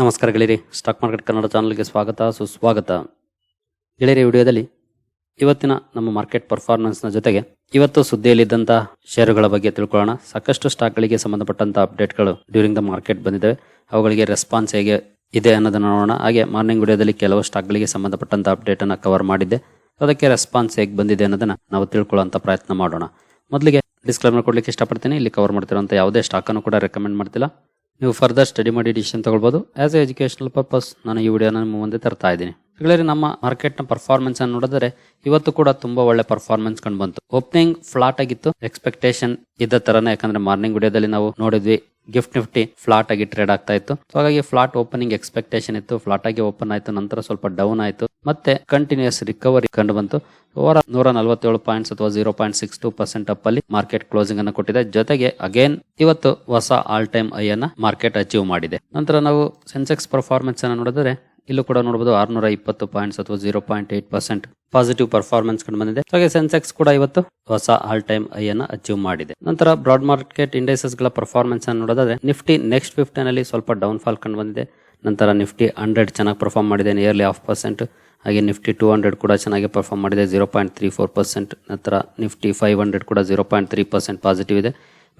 ನಮಸ್ಕಾರ ಗೆಳೆಯರಿ, stock market Kannada ಚಾನಲ್ಗೆ ಸ್ವಾಗತ, ಸುಸ್ವಾಗತ. ಗೆಳೆಯರಿ ವಿಡಿಯೋದಲ್ಲಿ ಇವತ್ತಿನ ನಮ್ಮ ಮಾರ್ಕೆಟ್ ಪರ್ಫಾರ್ಮೆನ್ಸ್ನ ಜೊತೆಗೆ ಇವತ್ತು ಸುದ್ದಿಯಲ್ಲಿದ್ದಂಥ ಷೇರುಗಳ ಬಗ್ಗೆ ತಿಳ್ಕೊಳ್ಳೋಣ. ಸಾಕಷ್ಟು ಸ್ಟಾಕ್ಗಳಿಗೆ ಸಂಬಂಧಪಟ್ಟಂಥ ಅಪ್ಡೇಟ್ಗಳು ಡ್ಯೂರಿಂಗ್ ದ ಮಾರ್ಕೆಟ್ ಬಂದಿದ್ದಾವೆ. ಅವುಗಳಿಗೆ ರೆಸ್ಪಾನ್ಸ್ ಹೇಗೆ ಇದೆ ಅನ್ನೋದನ್ನು ನೋಡೋಣ. ಹಾಗೆ ಮಾರ್ನಿಂಗ್ ವಿಡಿಯೋದಲ್ಲಿ ಕೆಲವು ಸ್ಟಾಕ್ಗಳಿಗೆ ಸಂಬಂಧಪಟ್ಟಂಥ ಅಪ್ಡೇಟನ್ನು ಕವರ್ ಮಾಡಿದ್ದೆ. ಅದಕ್ಕೆ ರೆಸ್ಪಾನ್ಸ್ ಹೇಗೆ ಬಂದಿದೆ ಅನ್ನೋದನ್ನು ನಾವು ತಿಳ್ಕೊಳ್ಳೋಂಥ ಪ್ರಯತ್ನ ಮಾಡೋಣ. ಮೊದಲಿಗೆ ಡಿಸ್ಕ್ಲೈಮರ್ ಕೊಡಲಿಕ್ಕೆ ಇಷ್ಟಪಡ್ತೀನಿ. ಇಲ್ಲಿ ಕವರ್ ಮಾಡ್ತಿರೋಂಥ ಯಾವುದೇ ಸ್ಟಾಕನ್ನು ಕೂಡ ರೆಕಮೆಂಡ್ ಮಾಡ್ತಿಲ್ಲ. ನೀವು ಫರ್ದರ್ ಸ್ಟಡಿ ಮಾಡಿ ಡಿಸಿಷನ್ ತಗೊಳ್ಬೋದು. ಆ್ಯಸ್ ಎ ಎಜುಕೇಶನಲ್ ಪರ್ಪಸ್ ನಾನು ಈ ವಿಡಿಯೋನ ನಿಮ್ಮ ಮುಂದೆ ತರ್ತಾ ಇದ್ದೀನಿ. ಗೆಳೆಯರೆ, ನಮ್ಮ ಮಾರ್ಕೆಟ್ನ ಪರ್ಫಾರ್ಮೆನ್ಸ್ ಅನ್ನು ನೋಡಿದ್ರೆ ಇವತ್ತು ಕೂಡ ತುಂಬಾ ಒಳ್ಳೆ ಪರ್ಫಾರ್ಮೆನ್ಸ್ ಕಂಡು ಬಂತು. ಓಪನಿಂಗ್ ಫ್ಲಾಟ್ ಆಗಿತ್ತು. ಎಕ್ಸ್ಪೆಕ್ಟೇಷನ್ ಇದ್ದ ತರನೇ, ಯಾಕಂದ್ರೆ ಮಾರ್ನಿಂಗ್ ವಿಡಿಯೋದಲ್ಲಿ ನಾವು ನೋಡಿದ್ವಿ ಗಿಫ್ಟ್ ನಿಫ್ಟಿ ಫ್ಲಾಟ್ ಆಗಿ ಟ್ರೇಡ್ ಆಗ್ತಾ ಇತ್ತು. ಹಾಗಾಗಿ ಫ್ಲಾಟ್ ಓಪನಿಂಗ್ ಎಕ್ಸ್ಪೆಕ್ಟೇಷನ್ ಇತ್ತು. ಫ್ಲಾಟ್ ಆಗಿ ಓಪನ್ ಆಯ್ತು, ನಂತರ ಸ್ವಲ್ಪ ಡೌನ್ ಆಯಿತು. ಮತ್ತೆ ಕಂಟಿನ್ಯೂಸ್ ರಿಕವರಿ ಕಂಡು ಬಂತು. ಓವರ್ ನೂರ ನಲವತ್ತೇಳು ಪಾಯಿಂಟ್ಸ್ ಅಥವಾ zero point six two percent up ಅಲ್ಲಿ ಮಾರ್ಕೆಟ್ ಕ್ಲೋಸಿಂಗ್ ಅನ್ನು ಕೊಟ್ಟಿದೆ. ಜೊತೆಗೆ ಅಗೇನ್ ಇವತ್ತು ಹೊಸ ಆಲ್ ಟೈಮ್ ಐ ಅನ್ನ ಮಾರ್ಕೆಟ್ ಅಚೀವ್ ಮಾಡಿದೆ. ನಂತರ ನಾವು ಸೆನ್ಸೆಕ್ಸ್ ಪರ್ಫಾರ್ಮೆನ್ಸ್ ಅನ್ನು ನೋಡಿದ್ರೆ ಇಲ್ಲೂ ಕೂಡ ನೋಡಬಹುದು ಆರ್ನೂರ ಇಪ್ಪತ್ತು ಪಾಯಿಂಟ್ಸ್ ಅಥವಾ zero point eight percent positive performance ಕಂಡು ಬಂದಿದೆ. ಹಾಗೆ ಸೆನ್ಸೆಕ್ಸ್ ಕೂಡ ಇವತ್ತು ಹೊಸ ಆಲ್ ಟೈಮ್ ಐ ಅನ್ನ ಅಚೀವ್ ಮಾಡಿದೆ. ನಂತರ ಬ್ರಾಡ್ ಮಾರ್ಕೆಟ್ ಇಂಡೆಕ್ಸಸ್ಗಳ ಪರ್ಫಾರ್ಮೆನ್ಸ್ ಅನ್ನು ನೋಡೋದಾದ್ರೆ ನಿಫ್ಟಿ ನೆಕ್ಸ್ಟ್ ಫಿಫ್ಟೀನ್ ಅಲ್ಲಿ ಸ್ವಲ್ಪ ಡೌನ್ ಫಾಲ್ ಕಂಡು ಬಂದಿದೆ. ನಂತರ ನಿಫ್ಟಿ ಹಂಡ್ರೆಡ್ ಚೆನ್ನಾಗಿ ಪರ್ಫಾರ್ಮ್ ಮಾಡಿದೆ ನಿಯರ್ಲಿ ಹಾಫ್ ಪರ್ಸೆಂಟ್ ಹಾಗೆ ನಿಫ್ಟಿ ಟೂ ಹಂಡ್ರೆಡ್ ಕೂಡ ಚೆನ್ನಾಗಿ ಪರ್ಫಾರ್ಮ್ ಮಾಡಿದೆ zero point three four percent ನಂತರ ನಿಫ್ಟಿ ಫೈವ್ ಹಂಡ್ರೆಡ್ ಕೂಡ zero point three percent positive ಇದೆ.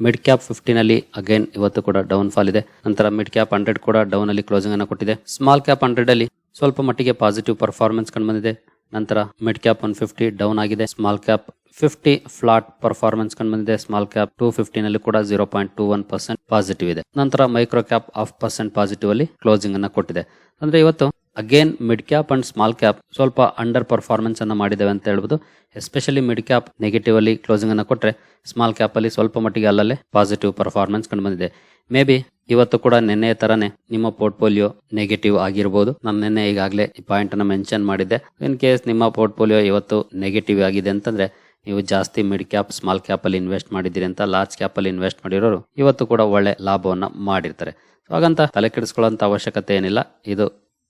ಮಿಡ್ ಕ್ಯಾಪ್ ಫಿಫ್ಟಿನಲ್ಲಿ ಅಗೈನ್ ಇವತ್ತು ಕೂಡ ಡೌನ್ ಫಾಲ್ ಇದೆ. ನಂತರ ಮಿಡ್ ಕ್ಯಾಪ್ ಹಂಡ್ರೆಡ್ ಕೂಡ ಡೌನ್ ಅಲ್ಲಿ ಕ್ಲೋಸಿಂಗ್ ಅನ್ನು ಕೊಟ್ಟಿದೆ. ಸ್ಮಾಲ್ ಕ್ಯಾಪ್ ಹಂಡ್ರೆಡ್ ಅಲ್ಲಿ ಸ್ವಲ್ಪ ಮಟ್ಟಿಗೆ ಪಾಸಿಟಿವ್ ಪರ್ಫಾರ್ಮೆನ್ಸ್ ಕಂಡು ಬಂದಿದೆ. ನಂತರ mid cap one fifty down ಆಗಿದೆ. Small cap fifty flat performance ಕಂಡು ಬಂದಿದೆ. ಸ್ಮಾಲ್ ಕ್ಯಾಪ್ ಟೂ ಫಿಫ್ಟಿನಲ್ಲಿ ಕೂಡ zero point two one percent positive ಇದೆ. ನಂತರ micro cap half percent positive ಅಲ್ಲಿ ಕ್ಲೋಸಿಂಗ್ ಅನ್ನು ಕೊಟ್ಟಿದೆ. ಅಂದ್ರೆ ಇವತ್ತು again mid cap and small cap ಸ್ವಲ್ಪ ಅಂಡರ್ ಪರ್ಫಾರ್ಮೆನ್ಸ್ ಅನ್ನು ಮಾಡಿದ್ದೇವೆ ಅಂತ ಹೇಳ್ಬೋದು. ಎಸ್ಪೆಷಲಿ ಮಿಡ್ ಕ್ಯಾಪ್ ನೆಗೆಟಿವ್ ಅಲ್ಲಿ ಕ್ಲೋಸಿಂಗ್ ಅನ್ನು ಕೊಟ್ಟರೆ ಸ್ಮಾಲ್ ಕ್ಯಾಪ್ ಅಲ್ಲಿ ಸ್ವಲ್ಪ ಮಟ್ಟಿಗೆ ಅಲ್ಲಲ್ಲೇ ಪಾಸಿಟಿವ್ ಪರ್ಫಾರ್ಮೆನ್ಸ್ ಕಂಡು ಬಂದಿದೆ. ಮೇ ಬಿ ಇವತ್ತು ಕೂಡ ನಿನ್ನೆ ತರನೇ ನಿಮ್ಮ ಪೋರ್ಟ್ಫೋಲಿಯೋ ನೆಗೆಟಿವ್ ಆಗಿರ್ಬೋದು. ನಾನು ನಿನ್ನೆ ಈಗಾಗಲೇ ಈ ಪಾಯಿಂಟ್ ಅನ್ನು ಮೆನ್ಷನ್ ಮಾಡಿದ್ದೆ. ಇನ್ ಕೇಸ್ ನಿಮ್ಮ ಪೋರ್ಟ್ಫೋಲಿಯೋ ಇವತ್ತು ನೆಗೆಟಿವ್ ಆಗಿದೆ ಅಂತಂದ್ರೆ ನೀವು ಜಾಸ್ತಿ ಮಿಡ್ ಕ್ಯಾಪ್ ಸ್ಮಾಲ್ ಕ್ಯಾಪ್ ಅಲ್ಲಿ ಇನ್ವೆಸ್ಟ್ ಮಾಡಿದ್ದೀರಿ ಅಂತ ಲಾರ್ಜ್ ಕ್ಯಾಪ್ ಅಲ್ಲಿ ಇನ್ವೆಸ್ಟ್ ಮಾಡಿರೋರು ಇವತ್ತು ಕೂಡ ಒಳ್ಳೆ ಲಾಭವನ್ನು ಮಾಡಿರ್ತಾರೆ. ಹಾಗಂತ ತಲೆ ಕೆಡಿಸ್ಕೊಳ್ಳೋಂತ ಅವಶ್ಯಕತೆ ಏನಿಲ್ಲ. ಇದು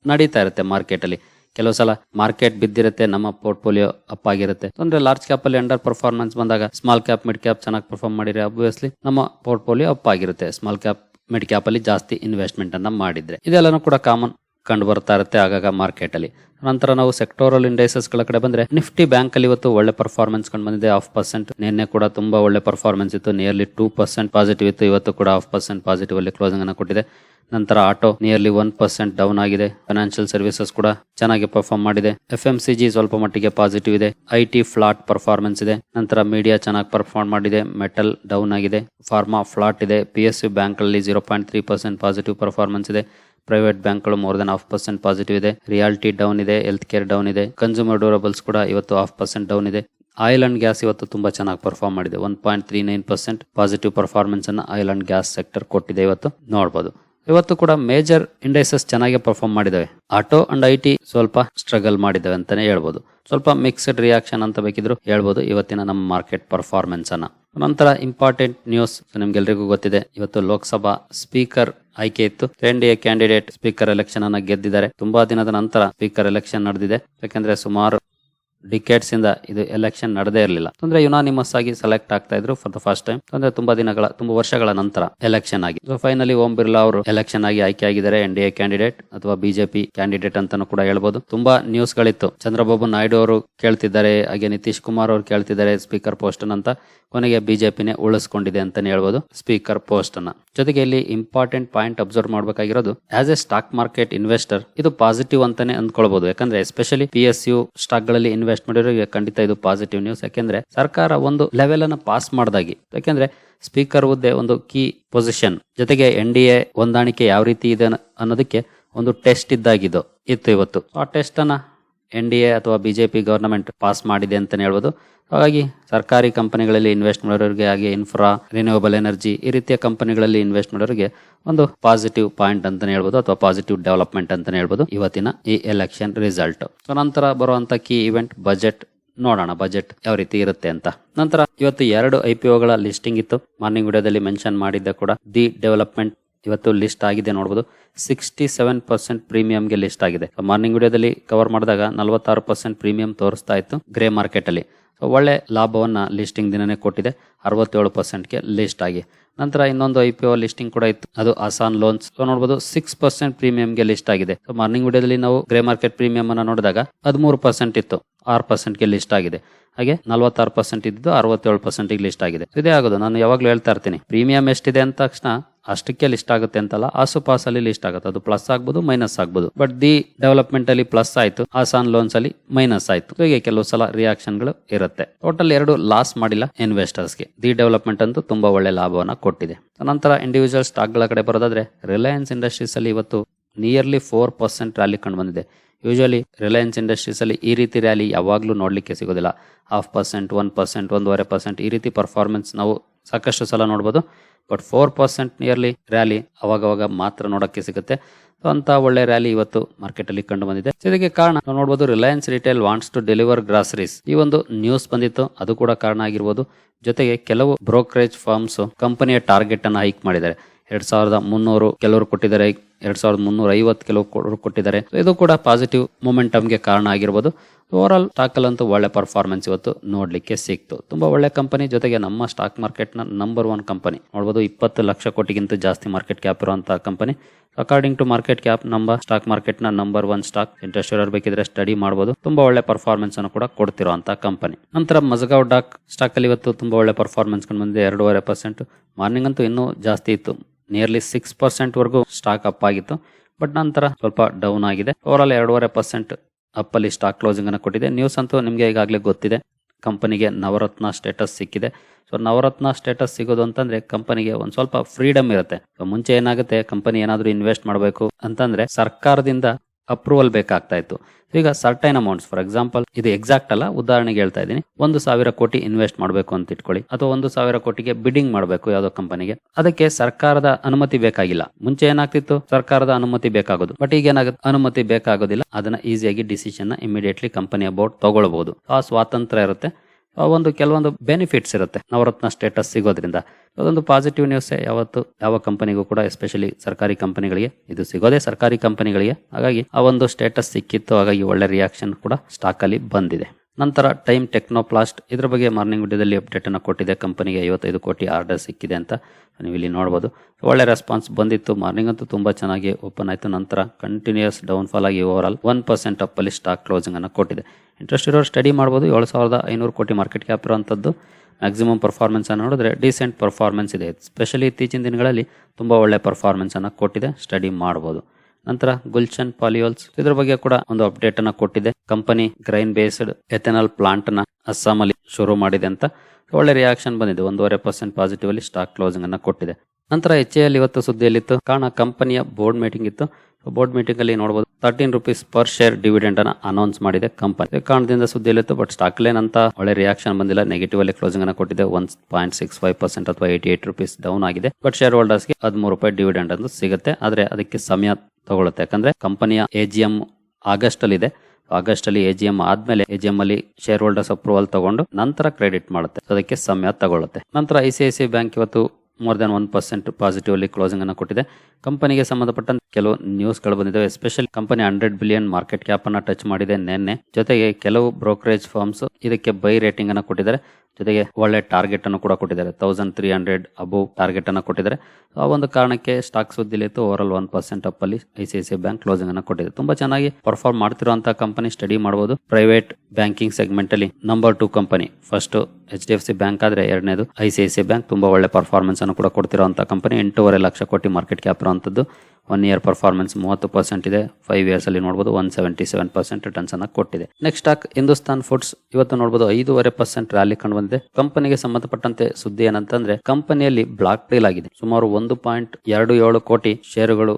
ನಡೀತಾ ಇರುತ್ತೆ ಮಾರ್ಕೆಟ್ ಅಲ್ಲಿ. ಕೆಲವು ಸಲ ಮಾರ್ಕೆಟ್ ಬಿದ್ದಿರುತ್ತೆ, ನಮ್ಮ ಪೋರ್ಟ್ಫೋಲಿಯೋ ಅಪ್ ಆಗಿರುತ್ತೆ. ಅಂದ್ರೆ ಲಾರ್ಜ್ ಕ್ಯಾಪ್ ಅಲ್ಲಿ ಅಂಡರ್ ಪರ್ಫಾರ್ಮೆನ್ಸ್ ಬಂದಾಗ ಸ್ಮಾಲ್ ಕ್ಯಾಪ್ ಮಿಡ್ ಕ್ಯಾಪ್ ಚೆನ್ನಾಗಿ ಪರ್ಫಾರ್ಮ್ ಮಾಡಿದ್ರೆ ಅಬ್ವಿಯಸ್ಲಿ ನಮ್ಮ ಪೋರ್ಟ್ಫೋಲಿಯೋ ಅಪ್ ಆಗಿರುತ್ತೆ. ಸ್ಮಾಲ್ ಕ್ಯಾಪ್ ಮಿಡ್ ಕ್ಯಾಪ್ ಅಲ್ಲಿ ಜಾಸ್ತಿ ಇನ್ವೆಸ್ಟ್ಮೆಂಟ್ ಅನ್ನ ಮಾಡಿದ್ರೆ. ಇದೆಲ್ಲನೂ ಕೂಡ ಕಾಮನ್ ಕಂಡು ಬರ್ತಾ ಇರುತ್ತೆ ಆಗಾಗ ಮಾರ್ಕೆಟ್ ಅಲ್ಲಿ. ನಂತರ ನಾವು ಸೆಕ್ಟೋರಲ್ ಇಂಡೈಸಸ್ಗಳ ಕಡೆ ಬಂದ್ರೆ ನಿಫ್ಟಿ ಬ್ಯಾಂಕ್ ಅಲ್ಲಿ ಇವತ್ತು ಒಳ್ಳೆ ಪರ್ಫಾರ್ಮೆನ್ಸ್ ಕಂಡು ಬಂದಿದೆ. ಹಾಫ್ ಪರ್ಸೆಂಟ್ ನಿನ್ನೆ ಕೂಡ ತುಂಬಾ ಒಳ್ಳೆ ಪರ್ಫಾರ್ಮೆನ್ಸ್ ಇತ್ತು. ನಿಯರ್ಲಿ ಟೂ ಪರ್ಸೆಂಟ್ ಪಾಸಿಟಿವ್ ಇತ್ತು. ಇವತ್ತು ಕೂಡ ಹಾಫ್ ಪರ್ಸೆಂಟ್ ಪಾಸಿಟಿವ್ ಅಲ್ಲಿ ಕ್ಲೋಸಿಂಗ್ ಅನ್ನು ಕೊಟ್ಟಿದೆ. ನಂತರ auto nearly one percent down ಆಗಿದೆ. ಫೈನಾನ್ಷಿಯಲ್ ಸರ್ವಿಸಸ್ ಕೂಡ ಚೆನ್ನಾಗಿ ಪರ್ಫಾರ್ಮ್ ಮಾಡಿದೆ. ಎಫ್ ಎಂ ಸಿ ಜಿ ಸ್ವಲ್ಪ ಮಟ್ಟಿಗೆ ಪಾಸಿಟಿವ್ ಇದೆ. ಐ ಟಿ ಫ್ಲಾಟ್ ಪರ್ಫಾರ್ಮೆನ್ಸ್ ಇದೆ. ನಂತರ ಮೀಡಿಯಾ ಚೆನ್ನಾಗಿ ಪರ್ಫಾರ್ಮ್ ಮಾಡಿದೆ. ಮೆಟಲ್ ಡೌನ್ ಆಗಿದೆ. ಫಾರ್ಮಾ ಫ್ಲಾಟ್ ಇದೆ. ಪಿ ಎಸ್ ಯು ಬ್ಯಾಂಕ್ ಅಲ್ಲಿ zero point three percent positive performance ಇದೆ. ಪ್ರೈವೇಟ್ ಬ್ಯಾಂಕ್ಗಳು more than half percent positive ಇದೆ. ರಿಯಾಲಿಟಿ ಡೌನ್ ಇದೆ ಹೆಲ್ತ್ ಕೇರ್ ಡೌನ್ ಇದೆ. ಕನ್ಸ್ಯೂಮರ್ ಡ್ಯೂರಬಲ್ಸ್ ಕೂಡ ಇವತ್ತು ಹಾಫ್ ಪರ್ಸೆಂಟ್ ಡೌನ್ ಇದೆ. ಆಯಿಲ್ ಅಂಡ್ ಗ್ಯಾಸ್ ಇವತ್ತು ತುಂಬಾ ಚೆನ್ನಾಗಿ ಪರ್ಫಾರ್ಮ್ ಮಾಡಿದೆ. One point three nine percent positive performance ಅನ್ನ ಆಯಿಲ್ ಅಂಡ್ ಗ್ಯಾಸ್ ಸೆಕ್ಟರ್ ಕೊಟ್ಟಿದೆ ಇವತ್ತು. ನೋಡಬಹುದು ಇವತ್ತು ಕೂಡ ಮೇಜರ್ ಇಂಡೈಸಸ್ ಚೆನ್ನಾಗಿ ಪರ್ಫಾರ್ಮ್ ಮಾಡಿದಾವೆ. ಆಟೋ ಅಂಡ್ ಐ ಟಿ ಸ್ವಲ್ಪ ಸ್ಟ್ರಗಲ್ ಮಾಡಿದಾವೆ ಅಂತಾನೆ ಹೇಳ್ಬೋದು. ಸ್ವಲ್ಪ ಮಿಕ್ಸ್ಡ್ ರಿಯಾಕ್ಷನ್ ಅಂತ ಬೇಕಿದ್ರು ಹೇಳ್ಬೋದು. ಇವತ್ತಿನ ನಮ್ಮ ಮಾರ್ಕೆಟ್ ಪರ್ಫಾರ್ಮೆನ್ಸ್ ಅನ್ನ. ನಂತರ ಇಂಪಾರ್ಟೆಂಟ್ ನ್ಯೂಸ್ ನಿಮ್ಗೆಲ್ರಿಗೂ ಗೊತ್ತಿದೆ. ಇವತ್ತು ಲೋಕಸಭಾ ಸ್ಪೀಕರ್ ಆಯ್ಕೆ ಇತ್ತು. N A candidate speaker election ಅನ್ನ ಗೆದ್ದಿದ್ದಾರೆ. ತುಂಬಾ ದಿನದ ನಂತರ ಸ್ಪೀಕರ್ ಎಲೆಕ್ಷನ್ ನಡೆದಿದೆ. ಯಾಕಂದ್ರೆ ಸುಮಾರು ಡಿಕೇಟ್ಸ್ ಇಂದ ಇದು ಎಲೆಕ್ಷನ್ ನಡೆದೇ ಇರಲಿಲ್ಲ. ಅಂದ್ರೆ ಯುನಾನಿಮಸ್ ಆಗಿ ಸೆಲೆಕ್ಟ್ ಆಗ್ತಾ ಇದ್ರು ಫಾರ್ ದ ಫಸ್ಟ್ ಟೈಮ್ ಅಂದ್ರೆ ತುಂಬಾ ದಿನಗಳ, ತುಂಬಾ ವರ್ಷಗಳ ನಂತರ ಎಲೆಕ್ಷನ್ ಆಗಿ. ಸೊ ಫೈನಲಿ ಓಂ ಬಿರ್ಲಾ ಅವರು ಎಲೆಕ್ಷನ್ ಆಗಿ ಆಯ್ಕೆ ಆಗಿದ್ದಾರೆ ಎನ್ ಡಿ ಎ ಕ್ಯಾಂಡಿಡೇಟ್ ಅಥವಾ ಬಿಜೆಪಿ ಕ್ಯಾಂಡಿಡೇಟ್ ಅಂತಾನು ಕೂಡ ಹೇಳ್ಬೋದು. ತುಂಬಾ ನ್ಯೂಸ್ ಗಳಿತ್ತು. ಚಂದ್ರಬಾಬು ನಾಯ್ಡು ಅವರು ಕೇಳ್ತಿದ್ದಾರೆ, ಹಾಗೆ ನಿತೀಶ್ ಕುಮಾರ್ ಅವರು ಕೇಳ್ತಿದ್ದಾರೆ ಸ್ಪೀಕರ್ ಪೋಸ್ಟ್ ಅಂತ ಕೊನೆಗೆ ಬಿಜೆಪಿನೇ ಉಳಿಸ್ಕೊಂಡಿದೆ ಅಂತಾನೆ ಹೇಳ್ಬೋದು ಸ್ಪೀಕರ್ ಪೋಸ್ಟ್ ಅನ್ನ. ಜೊತೆಗೆ ಇಲ್ಲಿ ಇಂಪಾರ್ಟೆಂಟ್ ಪಾಯಿಂಟ್ ಅಬ್ಸರ್ವ್ ಮಾಡಬೇಕಾಗಿರೋದು as a stock market investor ಇದು ಪಾಸಿಟಿವ್ ಅಂತಾನೆ ಅಂದ್ಕೊಳ್ಬಹುದು ಯಾಕಂದ್ರೆ ಎಸ್ಪೆಷಲಿ ಪಿ ಎಸ್ ಯು ಸ್ಟಾಕ್ಗಳಲ್ಲಿ ಮಾಡಿರೋರಿಗೆ ಖಂಡಿತ ಇದು ಪಾಸಿಟಿವ್ ನ್ಯೂಸ್ ಯಾಕೆಂದ್ರೆ ಸರ್ಕಾರ ಒಂದು ಲೆವೆಲ್ ಅನ್ನು ಪಾಸ್ ಮಾಡ್ದಾಗಿ. ಯಾಕೆಂದ್ರೆ ಸ್ಪೀಕರ್ ಹುದ್ದೆ ಒಂದು ಕೀ ಪೊಸಿಷನ್ ಜೊತೆಗೆ ಎನ್ ಡಿ ಎ ಹೊಂದಾಣಿಕೆ ಯಾವ ರೀತಿ ಇದೆ ಅನ್ನ- ಅನ್ನೋದಕ್ಕೆ ಒಂದು ಟೆಸ್ಟ್ ಇದ್ದಾಗಿದ್ದು ಇತ್ತು ಇವತ್ತು. ಆ ಟೆಸ್ಟ್ ಅನ್ನ ಎನ್ ಡಿ ಎ ಅಥವಾ B J P government pass ಮಾಡಿದೆ ಅಂತಲೇ ಹೇಳ್ಬೋದು. ಹಾಗಾಗಿ ಸರ್ಕಾರಿ ಕಂಪನಿಗಳಲ್ಲಿ ಇನ್ವೆಸ್ಟ್ ಮಾಡೋರಿಗೆ ಹಾಗೆ ಇನ್ಫ್ರಾ ರಿನ್ಯೂವಬಲ್ ಎನರ್ಜಿ ಈ ರೀತಿಯ ಕಂಪನಿಗಳಲ್ಲಿ ಇನ್ವೆಸ್ಟ್ ಮಾಡೋರಿಗೆ ಒಂದು ಪಾಸಿಟಿವ್ ಪಾಯಿಂಟ್ ಅಂತಲೇ ಹೇಳ್ಬೋದು ಅಥವಾ ಪಾಸಿಟಿವ್ ಡೆವಲಪ್ಮೆಂಟ್ ಅಂತಲೇ ಹೇಳ್ಬೋದು ಇವತ್ತಿನ ಈ ಎಲೆಕ್ಷನ್ ರಿಸಲ್ಟ್. ಸೊ ನಂತರ ಬರುವಂಥ ಕೀ ಇವೆಂಟ್ ಬಜೆಟ್ ನೋಡೋಣ. ಬಜೆಟ್ ಯಾವ ರೀತಿ ಇರುತ್ತೆ ಅಂತ. ನಂತರ ಇವತ್ತು ಎರಡು ಐ ಪಿ ಒಗಳ ಲಿಸ್ಟಿಂಗ್ ಇತ್ತು. ಮಾರ್ನಿಂಗ್ ವಿಡಿಯೋದಲ್ಲಿ ಮೆನ್ಷನ್ ಮಾಡಿದ್ದ ಕೂಡ ದಿ ಡೆವಲಪ್ಮೆಂಟ್ ಇವತ್ತು ಲಿಸ್ಟ್ ಆಗಿದೆ ನೋಡಬಹುದು ಸಿಕ್ಸ್ಟಿ ಸೆವೆನ್ ಪರ್ಸೆಂಟ್ ಪ್ರೀಮಿಯಂಗೆ ಲಿಸ್ಟ್ ಆಗಿದೆ. ಮಾರ್ನಿಂಗ್ ವಿಡಿಯೋದಲ್ಲಿ ಕವರ್ ಮಾಡಿದಾಗ ನಲವತ್ತಾರು ಪರ್ಸೆಂಟ್ ಪ್ರೀಮಿಯಂ ತೋರಿಸ್ತಾ ಇತ್ತು ಗ್ರೇ ಮಾರ್ಕೆಟ್ ಅಲ್ಲಿ. ಒಳ್ಳೆ ಲಾಭವನ್ನ ಲಿಸ್ಟಿಂಗ್ ದಿನನೇ ಕೊಟ್ಟಿದೆ. ಅರವತ್ತೇಳು ಪರ್ಸೆಂಟ್ಗೆ ಲಿಸ್ಟ್ ಆಗಿ. ನಂತರ ಇನ್ನೊಂದು ಐ ಪಿ ಒ ಲಿಸ್ಟಿಂಗ್ ಕೂಡ ಇತ್ತು. ಅದು ಅಸಾನ್ ಲೋನ್ಸ್ ನೋಡಬಹುದು ಸಿಕ್ಸ್ ಪರ್ಸೆಂಟ್ ಪ್ರೀಮಿಯಂಗೆ ಲಿಸ್ಟ್ ಆಗಿದೆ. ಸೊ ಮಾರ್ನಿಂಗ್ ವಿಡಿಯೋದಲ್ಲಿ ನಾವು ಗ್ರೇ ಮಾರ್ಕೆಟ್ ಪ್ರೀಮಿಯಂ ಅನ್ನ ನೋಡಿದಾಗ ಹದಿಮೂರು ಪರ್ಸೆಂಟ್ ಇತ್ತು. ಆರು ಪರ್ಸೆಂಟ್ಗೆ ಲಿಸ್ಟ್ ಆಗಿದೆ. ಹಾಗೆ ನಲವತ್ತಾರು ಪರ್ಸೆಂಟ್ ಇದ್ದು ಅರವತ್ತೇಳು ಪರ್ಸೆಂಟ್ಗೆ ಲಿಸ್ಟ್ ಆಗಿದೆ. ಇದೇ ಆಗೋದು. ನಾನು ಯಾವಾಗಲೂ ಹೇಳ್ತಾ ಇರ್ತೀನಿ. ಪ್ರೀಮಿಯಂ ಎಷ್ಟಿದೆ ಅಂತ ತಕ್ಷಣ ಅಷ್ಟಕ್ಕೆ ಲಿಸ್ಟ್ ಆಗುತ್ತೆ ಅಂತಲ್ಲ ಆಸುಪಾಸ್ ಅಲ್ಲಿ ಲಿಸ್ಟ್ ಆಗುತ್ತೆ. ಅದು ಪ್ಲಸ್ ಆಗ್ಬೋದು ಮೈನಸ್ ಆಗ್ಬೋದು. ಬಟ್ ದಿ ಡೆವಲಪ್ಮೆಂಟ್ ಅಲ್ಲಿ ಪ್ಲಸ್ ಆಯ್ತು ಆಸಾನ್ ಲೋನ್ಸ್ ಅಲ್ಲಿ ಮೈನಸ್ ಆಯ್ತು. ಹೀಗೆ ಕೆಲವು ಸಲ ರಿಯಾಕ್ಷನ್ಗಳು ಇರುತ್ತೆ. ಟೋಟಲ್ ಎರಡು ಲಾಸ್ ಮಾಡಿಲ್ಲ ಇನ್ವೆಸ್ಟರ್ಸ್ಗೆ. ದಿ ಡೆವಲಪ್ಮೆಂಟ್ ಅಂತೂ ತುಂಬಾ ಒಳ್ಳೆ ಲಾಭವನ್ನ ಕೊಟ್ಟಿದೆ. ನಂತರ ಇಂಡಿವಿಜುವಲ್ ಸ್ಟಾಕ್ಗಳ ಕಡೆ ಬರೋದಾದ್ರೆ ರಿಲಯನ್ಸ್ ಇಂಡಸ್ಟ್ರೀಸ್ ಅಲ್ಲಿ ಇವತ್ತು ನಿಯರ್ಲಿ ಫೋರ್ ಪರ್ಸೆಂಟ್ ರ್ಯಾಲಿ ಕಂಡು ಬಂದಿದೆ. ಯೂಶಲಿ ರಿಲಯನ್ಸ್ ಇಂಡಸ್ಟ್ರೀಸ್ ಅಲ್ಲಿ ಈ ರೀತಿ ರ್ಯಾಲಿ ಯಾವಾಗಲೂ ನೋಡ್ಲಿಕ್ಕೆ ಸಿಗೋದಿಲ್ಲ. ಹಾಫ್ ಪರ್ಸೆಂಟ್ ಒನ್ ಪರ್ಸೆಂಟ್ ಒಂದೂವರೆ ಪರ್ಸೆಂಟ್ ಈ ರೀತಿ ಪರ್ಫಾರ್ಮೆನ್ಸ್ ನಾವು ಸಾಕಷ್ಟು ಸಲ ನೋಡ್ಬೋದು. But four percent nearly rally ಅವಾಗವಾಗ ಮಾತ್ರ ನೋಡೋಕ್ಕೆ ಸಿಗುತ್ತೆ. ಸೊ ಅಂತ ಒಳ್ಳೆ ರ್ಯಾಲಿ ಇವತ್ತು ಮಾರ್ಕೆಟ್ ಅಲ್ಲಿ ಕಂಡು ಬಂದಿದೆ. ಇದಕ್ಕೆ ಕಾರಣ ನಾವು ನೋಡಬಹುದು Reliance Retail wants to deliver groceries ಈ ಒಂದು ನ್ಯೂಸ್ ಬಂದಿತ್ತು. ಅದು ಕೂಡ ಕಾರಣ ಆಗಿರ್ಬೋದು. ಜೊತೆಗೆ ಕೆಲವು ಬ್ರೋಕರೇಜ್ ಫಾರ್ಮ್ಸ್ ಕಂಪನಿಯ ಟಾರ್ಗೆಟ್ ಅನ್ನು ಹೈಕ್ ಮಾಡಿದ್ದಾರೆ. ಎರಡ್ ಸಾವಿರದ ಮುನ್ನೂರು ಕೆಲವರು ಕೊಟ್ಟಿದ್ದಾರೆ. ಎರಡ್ ಸಾವಿರದ ಮುನ್ನೂರ ಐವತ್ತು ಕೆಲವು ಕೊಟ್ಟಿದ್ದಾರೆ. ಇದು ಕೂಡ ಪಾಸಿಟಿವ್ ಮೊಮೆಂಟಮ್ಗೆ ಕಾರಣ ಆಗಿರ್ಬೋದು. ಓವರ್ ಆಲ್ ಸ್ಟಾಕ್ ಅಲ್ಲಂತೂ ಒಳ್ಳೆ ಪರ್ಫಾರ್ಮೆನ್ಸ್ ಇವತ್ತು ನೋಡ್ಲಿಕ್ಕೆ ಸಿಕ್ತು. ತುಂಬಾ ಒಳ್ಳೆ ಕಂಪನಿ ಜೊತೆಗೆ ನಮ್ಮ ಸ್ಟಾಕ್ ಮಾರ್ಕೆಟ್ನ ನಂಬರ್ ಒನ್ ಕಂಪನಿ ನೋಡ್ಬೋದು, ಇಪ್ಪತ್ತು ಲಕ್ಷ ಕೋಟಿಗಿಂತ ಜಾಸ್ತಿ ಮಾರ್ಕೆಟ್ ಕ್ಯಾಪ್ ಇರುವಂತ company according to market cap ನಮ್ಮ ಸ್ಟಾಕ್ ಮಾರ್ಕೆಟ್ನ ನಂಬರ್ ಒನ್ ಸ್ಟಾಕ್ ಇಂಟ್ರೆಸ್ಟ್ ಇರಬೇಕಿದ್ರೆ ಬೇಕಿದ್ರೆ ಸ್ಟಡಿ ಮಾಡಬಹುದು ತುಂಬಾ ಒಳ್ಳೆ ಪರ್ಫಾರ್ಮೆನ್ಸ್ ಅನ್ನು ಕೂಡ ಕೊಡ್ತಿರುವಂತಹ ಕಂಪನಿ ನಂತರ ಮಜಗಾವ್ ಡಾಕ್ ಸ್ಟಾಕ್ ಅಲ್ಲಿ ಇವತ್ತು ತುಂಬಾ ಒಳ್ಳೆ ಪರ್ಫಾರ್ಮೆನ್ಸ್ ಕಂಡು ಬಂದಿದೆ. ಎರಡೂವರೆ ಪರ್ಸೆಂಟ್ ಮಾರ್ನಿಂಗ್ ಅಂತೂ ಇನ್ನೂ ಜಾಸ್ತಿ ಇತ್ತು. ನಿಯರ್ಲಿ ಸಿಕ್ಸ್ ಪರ್ಸೆಂಟ್ ವರೆಗೂ ಸ್ಟಾಕ್ ಅಪ್ ಆಗಿತ್ತು. ಬಟ್ ನಂತರ ಸ್ವಲ್ಪ ಡೌನ್ ಆಗಿದೆ. ಓವರ್ ಆಲ್ ಎರಡೂವರೆ ಪರ್ಸೆಂಟ್ ಅಪ್ಪಲ್ಲಿ ಸ್ಟಾಕ್ ಕ್ಲೋಸಿಂಗ್ ಅನ್ನು ಕೊಟ್ಟಿದೆ. ನ್ಯೂಸ್ ಅಂತೂ ನಿಮಗೆ ಈಗಾಗಲೇ ಗೊತ್ತಿದೆ. ಕಂಪನಿಗೆ ನವರತ್ನ ಸ್ಟೇಟಸ್ ಸಿಕ್ಕಿದೆ. ಸೊ ನವರತ್ನ ಸ್ಟೇಟಸ್ ಸಿಗೋದು ಅಂತಂದ್ರೆ ಕಂಪನಿಗೆ ಒಂದ್ ಸ್ವಲ್ಪ ಫ್ರೀಡಮ್ ಇರುತ್ತೆ. ಮುಂಚೆ ಏನಾಗುತ್ತೆ? ಕಂಪನಿ ಏನಾದರೂ ಇನ್ವೆಸ್ಟ್ ಮಾಡಬೇಕು ಅಂತಂದ್ರೆ ಸರ್ಕಾರದಿಂದ ಅಪ್ರೂವಲ್ ಬೇಕಾಗ್ತಾ ಇತ್ತು. ಈಗ ಸರ್ಟೈನ್ ಅಮೌಂಟ್ಸ್ ಫಾರ್ ಎಕ್ಸಾಂಪಲ್ ಇದು ಎಕ್ಸಾಕ್ಟ್ ಅಲ್ಲ, ಉದಾಹರಣೆಗೆ ಹೇಳ್ತಾ ಇದ್ದೀನಿ. ಒಂದು ಸಾವಿರ ಕೋಟಿ ಇನ್ವೆಸ್ಟ್ ಮಾಡಬೇಕು ಅಂತ ಇಟ್ಕೊಳ್ಳಿ. ಅಥವಾ ಒಂದು ಸಾವಿರ ಕೋಟಿಗೆ ಬಿಡಿಂಗ್ ಮಾಡಬೇಕು ಯಾವುದೋ ಕಂಪನಿಗೆ ಅದಕ್ಕೆ ಸರ್ಕಾರದ ಅನುಮತಿ ಬೇಕಾಗಿಲ್ಲ. ಮುಂಚೆ ಏನಾಗ್ತಿತ್ತು? ಸರ್ಕಾರದ ಅನುಮತಿ ಬೇಕಾಗೋದು. ಬಟ್ ಈಗ ಏನಾಗುತ್ತೆ? ಅನುಮತಿ ಬೇಕಾಗೋದಿಲ್ಲ. ಅದನ್ನ ಈಸಿಯಾಗಿ ಡಿಸಿಷನ್ ಇಮಿಡಿಯೇಟ್ಲಿ ಕಂಪನಿ ಅಬೌಟ್ ತಗೊಳ್ಬಹುದು. ಆ ಸ್ವಾತಂತ್ರ್ಯ ಇರುತ್ತೆ. ಒಂದು ಕೆಲವೊಂದು ಬೆನಿಫಿಟ್ಸ್ ಇರುತ್ತೆ. ನವರತ್ನ ಸ್ಟೇಟಸ್ ಸಿಗೋದ್ರಿಂದ. ಅದೊಂದು ಪಾಸಿಟಿವ್ ನ್ಯೂಸ್ ಯಾವತ್ತು ಯಾವ ಕಂಪನಿಗೂ ಕೂಡ ಎಸ್ಪೆಷಲಿ ಸರ್ಕಾರಿ ಕಂಪನಿಗಳಿಗೆ ಇದು ಸಿಗೋದೇ ಸರ್ಕಾರಿ ಕಂಪನಿಗಳಿಗೆ ಹಾಗಾಗಿ ಆ ಒಂದು ಸ್ಟೇಟಸ್ ಸಿಕ್ಕಿತ್ತು. ಹಾಗಾಗಿ ಒಳ್ಳೆ ರಿಯಾಕ್ಷನ್ ಕೂಡ ಸ್ಟಾಕ್ ಅಲ್ಲಿ ಬಂದಿದೆ. ನಂತರ ಟೈಮ್ ಟೆಕ್ನೋಪ್ಲಾಸ್ಟ್, ಇದ್ರ ಬಗ್ಗೆ ಮಾರ್ನಿಂಗ್ ವಿಡಿಯೋದಲ್ಲಿ ಅಪ್ಡೇಟ್ ಅನ್ನು ಕೊಟ್ಟಿದೆ. ಕಂಪನಿಗೆ ಐವತ್ತೈದು ಕೋಟಿ ಆರ್ಡರ್ ಸಿಕ್ಕಿದೆ ಅಂತ ನೀವು ಇಲ್ಲಿ ನೋಡಬಹುದು ಒಳ್ಳೆ ರೆಸ್ಪಾನ್ಸ್ ಬಂದಿತ್ತು. ಮಾರ್ನಿಂಗ್ ಅಂತೂ ತುಂಬಾ ಚೆನ್ನಾಗಿ ಓಪನ್ ಆಯಿತು. ನಂತರ ಕಂಟಿನ್ಯೂಸ್ ಡೌನ್ ಫಾಲ್ ಆಗಿ ಓವರ್ ಆಲ್ ಒನ್ ಪರ್ಸೆಂಟ್ ಅಪ್ಪಲ್ಲಿ ಸ್ಟಾಕ್ ಕ್ಲೋಸಿಂಗ್ ಅನ್ನು ಕೊಟ್ಟಿದೆ. ಇಂಟ್ರೆಸ್ಟ್ ಇರೋರು ಸ್ಟಡಿ ಮಾಡಬಹುದು ಏಳು ಸಾವಿರದ ಐನೂರು ಕೋಟಿ ಮಾರ್ಕೆಟ್ ಕ್ಯಾಪ್ ಇರುವಂಥದ್ದು ಮ್ಯಾಕ್ಸಿಮಮ್ ಪರ್ಫಾರ್ಮೆನ್ಸನ್ನು ನೋಡಿದ್ರೆ ಡೀಸೆಂಟ್ ಪರ್ಫಾರ್ಮೆನ್ಸ್ ಇದೆ. ಸ್ಪೆಷಲಿ ಇತ್ತೀಚಿನ ದಿನಗಳಲ್ಲಿ ತುಂಬಾ ಒಳ್ಳೆ ಪರ್ಫಾರ್ಮೆನ್ಸನ್ನು ಕೊಟ್ಟಿದೆ. ಸ್ಟಡಿ ಮಾಡಬಹುದು ನಂತರ ಗುಲ್ಶನ್ ಪಾಲಿಯೋಲ್ಸ್. ಇದ್ರ ಬಗ್ಗೆ ಕೂಡ ಒಂದು ಅಪ್ಡೇಟ್ ಅನ್ನ ಕೊಟ್ಟಿದೆ. ಕಂಪನಿ ಗ್ರೈನ್ ಬೇಸ್ಡ್ ಎಥೆನಾಲ್ ಪ್ಲಾಂಟ್ನ ಅಸ್ಸಾಂ ಅಲ್ಲಿ ಶುರು ಮಾಡಿದೆ ಅಂತ ಒಳ್ಳೆ ರಿಯಾಕ್ಷನ್ ಬಂದಿದೆ. ಒಂದೂವರೆ ಪರ್ಸೆಂಟ್ ಪಾಸಿಟಿವ್ ಅಲ್ಲಿ ಸ್ಟಾಕ್ ಕ್ಲೋಸಿಂಗ್ ಅನ್ನ ಕೊಟ್ಟಿದೆ. ನಂತರ ಎಚ್ ಎಲ್ ಇವತ್ತು ಸುದ್ದಿಯಲ್ಲಿತ್ತು, ಕಾರಣ ಕಂಪನಿಯ ಬೋರ್ಡ್ ಮೀಟಿಂಗ್ ಇತ್ತು. ಬೋರ್ಡ್ ಮೀಟಿಂಗ್ ಅಲ್ಲಿ ನೋಡಬಹುದು thirteen rupees per share dividend ಅನ್ನ ಅನೌನ್ಸ್ ಮಾಡಿದೆ ಕಂಪನಿ ಕಾರಣದಿಂದ ಸುದ್ದಿಯಲ್ಲಿತ್ತು ಬಟ್ ಸ್ಟಾಕ್ ಲೇನ್ ಅಂತ ಒಳ್ಳೆ ರಿಯಾಕ್ಷನ್ ಬಂದಿಲ್ಲ. ನೆಗೆಟಿವ್ ಅಲ್ಲಿ ಕ್ಲೋಸಿಂಗ್ ಅನ್ನ ಕೊಟ್ಟಿದೆ. One point six five percent ಅಥವಾ ಏಟಿ ಏಟ್ ರುಪೀಸ್ ಡೌನ್ ಆಗಿದೆ. ಬಟ್ ಶೇರ್ ಹೋಲ್ಡರ್ಸ್ಗೆ ಹದಿಮೂರು ರೂಪಾಯಿ ಡಿವಿಡೆಂಡ್ ಅಂತ ಸಿಗುತ್ತೆ. ಆದ್ರೆ ಅದಕ್ಕೆ ಸಮಯ ತಗೊಳುತ್ತೆ. ಯಾಕಂದ್ರೆ ಕಂಪನಿಯ ಎಜಿಎಂ ಆಗಸ್ಟ್ ಅಲ್ಲಿ ಇದೆ ಆಗಸ್ಟ್ ಅಲ್ಲಿ ಎಜಿಎಂ ಆದ್ಮೇಲೆ ಎಜಿಎಂ ಅಲ್ಲಿ ಶೇರ್ ಹೋಲ್ಡರ್ಸ್ ಅಪ್ರೂವಲ್ ತಗೊಂಡು ನಂತರ ಕ್ರೆಡಿಟ್ ಮಾಡುತ್ತೆ. ಅದಕ್ಕೆ ಸಮಯ ತಗೊಳ್ಳುತ್ತೆ ನಂತರ I C I C bank ಇವತ್ತು more than one percent positive ಅಲ್ಲಿ ಕ್ಲೋಸಿಂಗ್ ಅನ್ನು ಕೊಟ್ಟಿದೆ. ಕಂಪನಿಗೆ ಸಂಬಂಧಪಟ್ಟ ಕೆಲವು ನ್ಯೂಸ್ಗಳು ಬಂದಿದ್ದಾವೆ. Especially company hundred billion market cap ಅನ್ನ ಟಚ್ ಮಾಡಿದೆ ನಿನ್ನೆ. ಜೊತೆಗೆ ಕೆಲವು ಬ್ರೋಕರೇಜ್ ಫಾರ್ಮ್ಸ್ ಇದಕ್ಕೆ ಬೈ ರೇಟಿಂಗ್ ಅನ್ನು ಕೊಟ್ಟಿದ್ದಾರೆ. ಜೊತೆಗೆ ಒಳ್ಳೆ ಟಾರ್ಗೆಟ್ ಅನ್ನು ಕೂಡ ಕೊಟ್ಟಿದ್ದಾರೆ. Thousand three hundred above target ಅನ್ನು ಕೊಟ್ಟಿದ್ದಾರೆ. ಆ ಒಂದು ಕಾರಣಕ್ಕೆ stock ಸುದ್ದಿಲಿತ್ತು over all one percent up ಅಲ್ಲಿ I C I bank closing ಅನ್ನು ಕೊಟ್ಟಿದೆ. ತುಂಬಾ ಚೆನ್ನಾಗಿ ಪರ್ಫಾರ್ಮ್ ಮಾಡ್ತಿರುವಂತಹ ಕಂಪನಿ ಸ್ಟಡಿ ಮಾಡಬಹುದು ಪ್ರೈವೇಟ್ ಬ್ಯಾಂಕಿಂಗ್ ಸೆಗ್ಮೆಂಟ್ ಅಲ್ಲಿ number two company first H D F C bank ಆದ್ರೆ ಎರಡನೇದು I C I C bank ತುಂಬಾ ಒಳ್ಳೆ ಪರ್ಫಾರ್ಮೆನ್ಸ್ ಅನ್ನು ಕೂಡ ಕೊಡ್ತಿರುವಂತಹ ಕಂಪನಿ ಎಂಟೂವರೆ ಲಕ್ಷ ಕೋಟಿ ಮಾರ್ಕೆಟ್ ಕ್ಯಾಪ್ ಇರುವಂತದ್ದು. ಒನ್ ಇಯರ್ ಪರ್ಫಾರ್ಮೆನ್ಸ್ ಮೂವತ್ತು ಪರ್ಸೆಂಟ್ ಇದೆ. ಫೈವ್ ಇಯರ್ಸ್ ಅಲ್ಲಿ ನೋಡಬಹುದು one seventy seven percent returns ಅನ್ನ ಕೊಟ್ಟಿದೆ. ನೆಕ್ಸ್ಟ್ ಸ್ಟಾಕ್ ಹಿಂದೂಸ್ತಾನ್ ಫುಡ್ಸ್ ಇವತ್ತು ನೋಡಬಹುದು ಐದೂವರೆ ಪರ್ಸೆಂಟ್ ರ್ಯಾಲಿ ಕಂಡು ಬಂದಿದೆ. ಕಂಪನಿಗೆ ಸಂಬಂಧಪಟ್ಟಂತೆ ಸುದ್ದಿ ಏನಂತಂದ್ರೆ ಕಂಪನಿಯಲ್ಲಿ ಬ್ಲಾಕ್ ಡೀಲ್ ಆಗಿದೆ. ಸುಮಾರು ಒಂದು ಪಾಯಿಂಟ್ ಎರಡು ಏಳು ಕೋಟಿ ಷೇರುಗಳು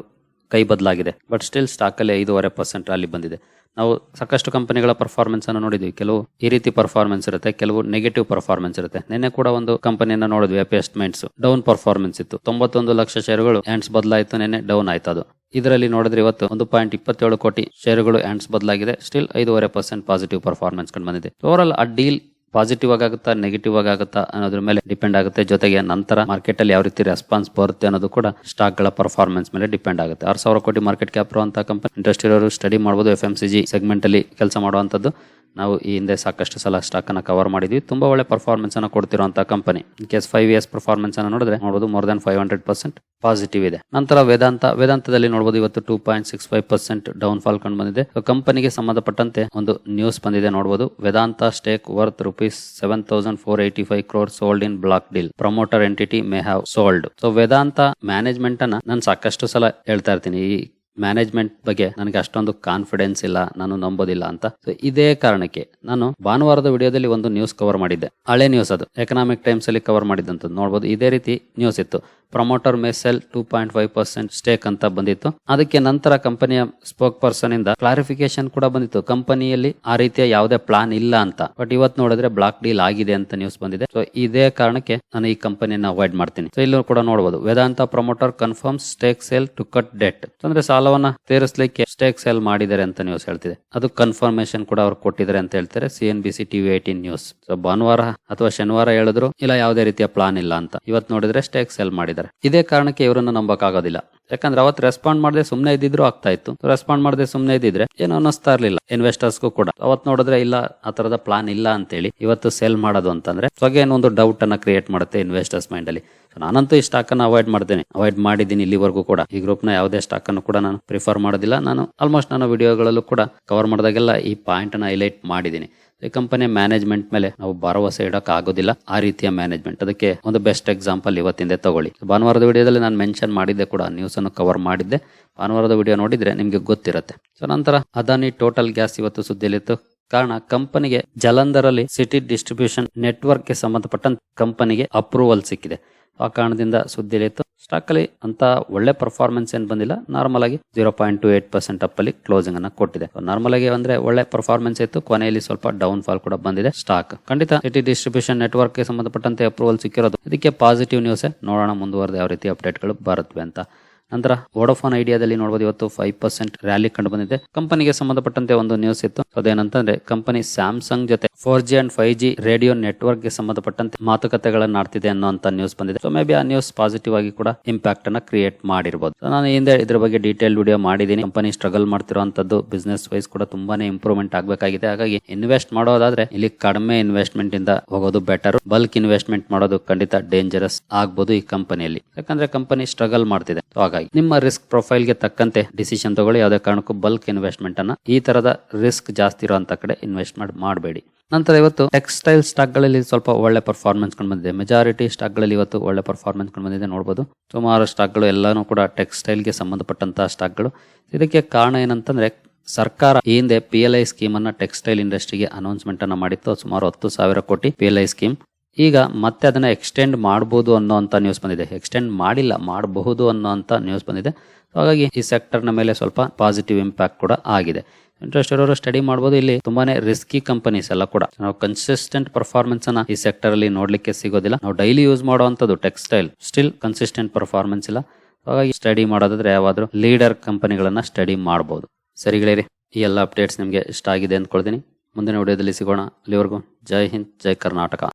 ಕೈ ಬದಲಾಗಿದೆ. ಬಟ್ ಸ್ಟಿಲ್ ಸ್ಟಾಕ್ ಅಲ್ಲಿ ಐದೂವರೆ ಪರ್ಸೆಂಟ್ ಅಲ್ಲಿ ಬಂದಿದೆ. ನಾವು ಸಾಕಷ್ಟು ಕಂಪನಿಗಳ ಪರ್ಫಾರ್ಮೆನ್ಸ್ ಅನ್ನು ನೋಡಿದ್ವಿ. ಕೆಲವು ಈ ರೀತಿ ಪರ್ಫಾರ್ಮೆನ್ಸ್ ಇರುತ್ತೆ, ಕೆಲವು ನೆಗೆಟಿವ್ ಪರ್ಫಾರ್ಮೆನ್ಸ್ ಇರುತ್ತೆ. ನಿನ್ನೆ ಕೂಡ ಒಂದು ಕಂಪನಿಯನ್ನು ನೋಡಿದ್ವಿ ಅಪೆಸ್ಟ್ಮೆಂಟ್ಸ್ ಡೌನ್ ಪರ್ಫಾರ್ಮೆನ್ಸ್ ಇತ್ತು. ತೊಂಬತ್ತೊಂದು ಲಕ್ಷ ಶೇರುಗಳು ಹ್ಯಾಂಡ್ಸ್ ಬದಲಾಯಿತು, ನಿನ್ನೆ ಡೌನ್ ಆಯ್ತು ಅದು. ಇದರಲ್ಲಿ ನೋಡಿದ್ರೆ ಇವತ್ತು ಒಂದು ಪಾಯಿಂಟ್ ಇಪ್ಪತ್ತೇಳು ಕೋಟಿ ಶೇರುಗಳು ಹ್ಯಾಂಡ್ಸ್ ಬದಲಾಗಿದೆ. ಸ್ಟಿಲ್ ಐದೂವರೆ ಪರ್ಸೆಂಟ್ ಪಾಸಿಟಿವ್ ಪರ್ಫಾರ್ಮೆನ್ಸ್ ಕಂಡು ಬಂದಿದೆ. ಓವರ್ ಆಲ್ ಆ ಡೀಲ್ ಪಾಸಿಟಿವ್ ಆಗುತ್ತಾ ನೆಗೆಟಿವ್ ಆಗುತ್ತಾ ಅನ್ನೋದ್ರ ಮೇಲೆ ಡಿಪೆಂಡ್ ಆಗುತ್ತೆ. ಜೊತೆಗೆ ನಂತರ ಮಾರ್ಕೆಟ್ ಅಲ್ಲಿ ಯಾವ ರೀತಿ ರೆಸ್ಪಾನ್ಸ್ ಬರುತ್ತೆ ಅನ್ನೋದು ಕೂಡ ಸ್ಟಾಕ್ಗಳ ಪರ್ಫಾರ್ಮೆನ್ಸ್ ಮೇಲೆ ಡಿಪೆಂಡ್ ಆಗುತ್ತೆ. ಆರು ಸಾವಿರ ಕೋಟಿ ಮಾರ್ಕೆಟ್ ಕ್ಯಾಪ್ ಇರುವಂತಹ ಕಂಪನಿ ಇಂಡಸ್ಟ್ರಿ ಇರೋರು ಸ್ಟಡಿ ಮಾಡಬಹುದು F M C G segment ಅಲ್ಲಿ ಕೆಲಸ ಮಾಡುವಂತದ್ದು ನಾವು ಈ ಹಿಂದೆ ಸಾಕಷ್ಟು ಸಲ ಸ್ಟಾಕ್ ಅನ್ನ ಕವರ್ ಮಾಡಿದ್ವಿ. ತುಂಬಾ ಒಳ್ಳೆ ಪರ್ಫಾರ್ಮೆನ್ಸ್ ಅನ್ನು ಕೊಡ್ತಿರುವಂತಹ company in case five years performance ಅನ್ನು ನೋಡಿದ್ರೆ ನೋಡಬಹುದು more than five hundred percent positive ಇದೆ. ನಂತರ ವೇದಾಂತ, ವೇದಾಂತದಲ್ಲಿ ನೋಡಬಹುದು ಇವತ್ತು two point six five percent down fall ಕಂಡು ಬಂದಿದೆ. ಕಂಪನಿಗೆ ಸಂಬಂಧಪಟ್ಟಂತೆ ಒಂದು ನ್ಯೂಸ್ ಬಂದಿದೆ ನೋಡಬಹುದು Vedanta stake worth rupees seven thousand four eighty five crore sold in block deal promoter entity may have sold so Vedanta management ಅನ್ನ ನಾನು ಸಾಕಷ್ಟು ಸಲ ಹೇಳ್ತಾ ಇರ್ತೀನಿ. ಈ ಮ್ಯಾನೇಜ್ಮೆಂಟ್ ಬಗ್ಗೆ ನನಗೆ ಅಷ್ಟೊಂದು ಕಾನ್ಫಿಡೆನ್ಸ್ ಇಲ್ಲ, ನಾನು ನಂಬೋದಿಲ್ಲ ಅಂತ. ಸೊ ಇದೇ ಕಾರಣಕ್ಕೆ ನಾನು ಭಾನುವಾರದ ವಿಡಿಯೋದಲ್ಲಿ ಒಂದು ನ್ಯೂಸ್ ಕವರ್ ಮಾಡಿದ್ದೆ. ಹಳೆ ನ್ಯೂಸ್ ಅದು. ಎಕನಾಮಿಕ್ ಟೈಮ್ಸ್ ಅಲ್ಲಿ ಕವರ್ ಮಾಡಿದ್ದಂತ ನೋಡಬಹುದು ಇದೇ ರೀತಿ ನ್ಯೂಸ್ ಇತ್ತು. Promoter may sell two point five percent stake ಅಂತ ಬಂದಿತ್ತು. ಅದಕ್ಕೆ ನಂತರ ಕಂಪನಿಯ ಸ್ಪೋಕ್ ಪರ್ಸನ್ ಇಂದ ಕ್ಲಾರಿಫಿಕೇಶನ್ ಕೂಡ ಬಂದಿತ್ತು. ಕಂಪನಿಯಲ್ಲಿ ಆ ರೀತಿಯ ಯಾವುದೇ ಪ್ಲಾನ್ ಇಲ್ಲ ಅಂತ. ಬಟ್ ಇವತ್ತು ನೋಡಿದ್ರೆ ಬ್ಲಾಕ್ ಡೀಲ್ ಆಗಿದೆ ಅಂತ ನ್ಯೂಸ್ ಬಂದಿದೆ. ಸೊ ಇದೇ ಕಾರಣಕ್ಕೆ ನಾನು ಈ ಕಂಪನಿಯನ್ನು ಅವಾಯ್ಡ್ ಮಾಡ್ತೀನಿ. ಸೊ ಇಲ್ಲೂ ಕೂಡ ನೋಡಬಹುದು Vedanta promoter confirm stake sale to cut debt ಅಂದ್ರೆ ಸಾಲವನ್ನ ತೀರಿಸಲಿಕ್ಕೆ ಸ್ಟೇಕ್ ಸೇಲ್ ಮಾಡಿದ್ದಾರೆ ಅಂತ ನ್ಯೂಸ್ ಹೇಳ್ತಿದೆ. ಅದು ಕನ್ಫರ್ಮೇಶನ್ ಕೂಡ ಅವ್ರು ಕೊಟ್ಟಿದ್ದಾರೆ ಅಂತ ಹೇಳ್ತಾರೆ. C N B C TV eighteen news so ಭಾನುವಾರ ಅಥವಾ ಶನಿವಾರ ಹೇಳಿದ್ರು, ಇಲ್ಲ, ಯಾವುದೇ ರೀತಿಯ ಪ್ಲಾನ್ ಇಲ್ಲ ಅಂತ. ಇವತ್ತು ನೋಡಿದ್ರೆ ಸ್ಟೇಕ್ ಸೇಲ್ ಮಾಡಿದ್ದಾರೆ. ಇದೇ ಕಾರಣಕ್ಕೆ ಇವರನ್ನ ನಂಬಕ್ಕಾಗೋದಿಲ್ಲ. ಯಾಕಂದ್ರೆ ಅವತ್ತು ರೆಸ್ಪಾಂಡ್ ಮಾಡದೆ ಸುಮ್ಮನೆ ಇದ್ದಿದ್ರು ಆಗ್ತಾ ಇತ್ತು. ರೆಸ್ಪಾಂಡ್ ಮಾಡದೆ ಸುಮ್ಮನೆ ಇದ್ದಿದ್ರೆ ಏನು ಅನ್ನಿಸ್ತಾ ಇರ್ಲಿಲ್ಲ. ಇನ್ವೆಸ್ಟರ್ಸ್ಗೂ ಕೂಡ. ಅವತ್ತು ನೋಡಿದ್ರೆ, ಇಲ್ಲ, ಆ ತರದ ಪ್ಲಾನ್ ಇಲ್ಲ ಅಂತೇಳಿ ಇವತ್ತು ಸೇಲ್ ಮಾಡೋದು ಅಂತಂದ್ರೆ ಸೊ ಒಂದು ಡೌಟ್ ಅನ್ನ ಕ್ರಿಯೇಟ್ ಮಾಡುತ್ತೆ ಇನ್ವೆಸ್ಟರ್ಸ್ ಮೈಂಡ್ ಅಲ್ಲಿ. ನಾನಂತೂ ಈ ಸ್ಟಾಕ್ ಅನ್ನು ಅವಾಯ್ಡ್ ಮಾಡ್ತೇನೆ. ಅವಾಯ್ಡ್ ಮಾಡಿದ್ದೀನಿ ಇಲ್ಲಿವರೆಗೂ ಕೂಡ. ಈ ಗ್ರೂಪ್ನ ಯಾವುದೇ ಸ್ಟಾಕ್ ಅನ್ನು ಕೂಡ ನಾನು ಪ್ರಿಫರ್ ಮಾಡೋದಿಲ್ಲ. ನಾನು ಆಲ್ಮೋಸ್ಟ್ ನಾನು ವಿಡಿಯೋಗಳಲ್ಲೂ ಕೂಡ ಕವರ್ ಮಾಡಿದಾಗೆಲ್ಲ ಈ ಪಾಯಿಂಟ್ ಅನ್ನು ಹೈಲೈಟ್ ಮಾಡಿದ್ದೀನಿ. ಈ ಕಂಪನಿಯ ಮ್ಯಾನೇಜ್ಮೆಂಟ್ ಮೇಲೆ ನಾವು ಭರವಸೆ ಇಡೋಕೆ ಆಗೋದಿಲ್ಲ ಆ ರೀತಿಯ ಮ್ಯಾನೇಜ್ಮೆಂಟ್ ಅದಕ್ಕೆ ಒಂದು ಬೆಸ್ಟ್ ಎಕ್ಸಾಂಪಲ್ ಇವತ್ತಿಂದ ತಗೊಳ್ಳಿ. ಭಾನುವಾರದ ವಿಡಿಯೋದಲ್ಲಿ ನಾನು ಮೆನ್ಷನ್ ಮಾಡಿದ್ದೆ ಕೂಡ. ನ್ಯೂಸ್ ಅನ್ನು ಕವರ್ ಮಾಡಿದ್ದೆ. ಭಾನುವಾರದ ವಿಡಿಯೋ ನೋಡಿದ್ರೆ ನಿಮಗೆ ಗೊತ್ತಿರುತ್ತೆ. ಸೊ ನಂತರ ಅದಾನಿ ಟೋಟಲ್ ಗ್ಯಾಸ್ ಇವತ್ತು ಸುದ್ದಿಯಲ್ಲಿತ್ತು. ಕಾರಣ ಕಂಪನಿಗೆ ಜಲಂಧರಲ್ಲಿ ಸಿಟಿ ಡಿಸ್ಟ್ರಿಬ್ಯೂಷನ್ ನೆಟ್ವರ್ಕ್ಗೆ ಸಂಬಂಧಪಟ್ಟಂತ ಕಂಪನಿಗೆ ಅಪ್ರೂವಲ್ ಸಿಕ್ಕಿದೆ. ಆ ಕಾರಣದಿಂದ ಸುದ್ದಿಲಿತ್ತು ಸ್ಟಾಕ್ ಅಲ್ಲಿ ಅಂತ ಒಳ್ಳೆ ಪರ್ಫಾರ್ಮೆನ್ಸ್ ಏನ್ ಬಂದಿಲ್ಲ. ನಾರ್ಮಲ್ ಆಗಿ zero point two eight percent up ಅಲ್ಲಿ ಕ್ಲೋಸಿಂಗ್ ಅನ್ನ ಕೊಟ್ಟಿದೆ. ನಾರ್ಮಲ್ ಆಗಿ ಅಂದ್ರೆ ಒಳ್ಳೆ ಪರ್ಫಾರ್ಮೆನ್ಸ್ ಇತ್ತು. ಕೊನೆಯಲ್ಲಿ ಸ್ವಲ್ಪ ಡೌನ್ ಫಾಲ್ ಕೂಡ ಬಂದಿದೆ ಸ್ಟಾಕ್ ಖಂಡಿತ ಸಿಟಿ ಡಿಸ್ಟ್ರಿಬ್ಯೂಷನ್ ನೆಟ್ವರ್ಕ್ಗೆ ಸಂಬಂಧಪಟ್ಟಂತೆ ಅಪ್ರೂವಲ್ ಸಿಕ್ಕಿರೋದು. ಇದಕ್ಕೆ ಪಾಸಿಟಿವ್ ನ್ಯೂಸ್ ನೋಡೋಣ, ಮುಂದುವರೆದ ಯಾವ ರೀತಿ ಅಪ್ಡೇಟ್ಗಳು ಬರುತ್ತವೆ ಅಂತ. ನಂತರ ವೋಡೋಫೋನ್ ಐಡಿಯಾದಲ್ಲಿ ನೋಡಬಹುದು ಇವತ್ತು ಫೈವ್ ಪರ್ಸೆಂಟ್ ರ್ಯಾಲಿ ಕಂಡು ಬಂದಿದೆ. ಕಂಪನಿಗೆ ಸಂಬಂಧಪಟ್ಟಂತೆ ಒಂದು ನ್ಯೂಸ್ ಇತ್ತು. ಅದೇನಂತಂದ್ರೆ ಕಂಪನಿ ಸ್ಯಾಮ್ಸಂಗ್ ಜೊತೆ four G and five G radio ನೆಟ್ವರ್ಕ್ಗೆ ಸಂಬಂಧಪಟ್ಟಂತೆ ಮಾತುಕತೆಗಳನ್ನ ಆಡ್ತಿದೆ ಅನ್ನುವಂತ ನ್ಯೂಸ್ ಬಂದಿದೆ. ಸೊ ಮೇ ಬಿ ಆ ನ್ಯೂಸ್ ಪಾಸಿಟಿವ್ ಆಗಿ ಕೂಡ ಇಂಪ್ಯಾಕ್ಟ್ ಅನ್ನ ಕ್ರಿಯೇಟ್ ಮಾಡಿರಬಹುದು ನಾನು ಹಿಂದೆ ಇದ್ರ ಬಗ್ಗೆ ಡೀಟೇಲ್ ವಿಡಿಯೋ ಮಾಡಿದೀನಿ ಕಂಪನಿ ಸ್ಟ್ರಗಲ್ ಮಾಡ್ತಿರುವಂತದ್ದು ಬಿಸ್ನೆಸ್ ವೈಸ್ ಕೂಡ ತುಂಬಾನೇ ಇಂಪ್ರೂವ್ಮೆಂಟ್ ಆಗಬೇಕಾಗಿದೆ. ಹಾಗಾಗಿ ಇನ್ವೆಸ್ಟ್ ಮಾಡೋದಾದ್ರೆ ಇಲ್ಲಿ ಕಡಿಮೆ ಇನ್ವೆಸ್ಟ್ಮೆಂಟ್ ಇಂದ ಹೋಗೋದು ಬೆಟರ್ ಬಲ್ಕ್ ಇನ್ವೆಸ್ಟ್ಮೆಂಟ್ ಮಾಡೋದು ಖಂಡಿತ ಡೇಂಜರಸ್ ಆಗಬಹುದು ಈ ಕಂಪನಿಯಲ್ಲಿ. ಯಾಕಂದ್ರೆ ಕಂಪನಿ ಸ್ಟ್ರಗಲ್ ಮಾಡ್ತಿದೆ. ಹಾಗಾಗಿ ನಿಮ್ಮ ರಿಸ್ಕ್ ಪ್ರೊಫೈಲ್ಗೆ ತಕ್ಕಂತೆ ಡಿಸಿಷನ್ ತಗೊಳ್ಳಿ. ಯಾವುದೇ ಕಾರಣಕ್ಕೂ ಬಲ್ಕ್ ಇನ್ವೆಸ್ಟ್ಮೆಂಟ್ ಅನ್ನ ಈ ತರದ ರಿಸ್ಕ್ ಜಾಸ್ತಿ ಇರುವಂತ ಕಡೆ ಇನ್ವೆಸ್ಟ್ಮೆಂಟ್ ಮಾಡಬೇಡಿ. ನಂತರ ಇವತ್ತು ಟೆಕ್ಸ್ಟೈಲ್ ಸ್ಟಾಕ್ಗಳಲ್ಲಿ ಸ್ವಲ್ಪ ಒಳ್ಳೆ ಪರ್ಫಾರ್ಮೆನ್ಸ್ ಕಂಡು ಬಂದಿದೆ ಮೆಜಾರಿಟಿ ಸ್ಟಾಕ್ಗಳಲ್ಲಿ ಇವತ್ತು ಒಳ್ಳೆ ಪರ್ಫಾರ್ಮೆನ್ಸ್ ಕಂಡು ಬಂದಿದೆ ನೋಡಬಹುದು ಸುಮಾರು ಸ್ಟಾಕ್ಗಳು ಎಲ್ಲಾನು ಕೂಡ ಟೆಕ್ಸ್ಟೈಲ್ಗೆ ಸಂಬಂಧಪಟ್ಟಂತಹ ಸ್ಟಾಕ್ಗಳು ಇದಕ್ಕೆ ಕಾರಣ ಏನಂತಂದ್ರೆ, ಸರ್ಕಾರ ಈ ಹಿಂದೆ ಪಿ ಎಲ್ ಐ ಸ್ಕೀಮ್ ಅನ್ನ ಟೆಕ್ಸ್ಟೈಲ್ ಇಂಡಸ್ಟ್ರಿಗೆ ಅನೌನ್ಸ್ಮೆಂಟ್ ಅನ್ನ ಮಾಡಿತ್ತು. ಸುಮಾರು ಹತ್ತು ಸಾವಿರ ಕೋಟಿ ಪಿ ಎಲ್ ಐ ಸ್ಕೀಮ್. ಈಗ ಮತ್ತೆ ಅದನ್ನ ಎಕ್ಸ್ಟೆಂಡ್ ಮಾಡಬಹುದು ಅನ್ನೋಂಥ ನ್ಯೂಸ್ ಬಂದಿದೆ. ಎಕ್ಸ್ಟೆಂಡ್ ಮಾಡಿಲ್ಲ, ಮಾಡಬಹುದು ಅನ್ನೋಂಥ ನ್ಯೂಸ್ ಬಂದಿದೆ. ಹಾಗಾಗಿ ಈ ಸೆಕ್ಟರ್ನ ಮೇಲೆ ಸ್ವಲ್ಪ ಪಾಸಿಟಿವ್ ಇಂಪ್ಯಾಕ್ಟ್ ಕೂಡ ಆಗಿದೆ. ಇಂಟ್ರೆಸ್ಟ್ ಇರೋರು ಸ್ಟಡಿ ಮಾಡಬಹುದು ಇಲ್ಲಿ ತುಂಬಾನೇ ರಿಸ್ಕಿ ಕಂಪನೀಸ್ ಎಲ್ಲ ಕೂಡ. ನಾವು ಕನ್ಸಿಸ್ಟೆಂಟ್ ಪರ್ಫಾರ್ಮೆನ್ಸ್ ಅನ್ನ ಈ ಸೆಕ್ಟರ್ ಅಲ್ಲಿ ನೋಡ್ಲಿಕ್ಕೆ ಸಿಗೋದಿಲ್ಲ. ನಾವು ಡೈಲಿ ಯೂಸ್ ಮಾಡುವಂತದ್ದು ಟೆಕ್ಸ್ಟೈಲ್ ಸ್ಟಿಲ್ ಕನ್ಸಿಸ್ಟೆಂಟ್ ಪರ್ಫಾರ್ಮೆನ್ಸ್ ಇಲ್ಲ. ಹಾಗಾಗಿ ಸ್ಟಡಿ ಮಾಡೋದಾದ್ರೆ ಯಾವಾದ್ರೂ ಲೀಡರ್ ಕಂಪನಿಗಳನ್ನ ಸ್ಟಡಿ ಮಾಡಬಹುದು ಸರಿ ಗೆಳೆಯರಿ, ಈ ಎಲ್ಲ ಅಪ್ಡೇಟ್ಸ್ ನಿಮಗೆ ಇಷ್ಟ ಆಗಿದೆ ಅಂದ್ಕೊಳ್ತೀನಿ. ಮುಂದಿನ ವಿಡಿಯೋದಲ್ಲಿ ಸಿಗೋಣ. ಅಲ್ಲಿವರೆಗೂ ಜೈ ಹಿಂದ್, ಜೈ ಕರ್ನಾಟಕ.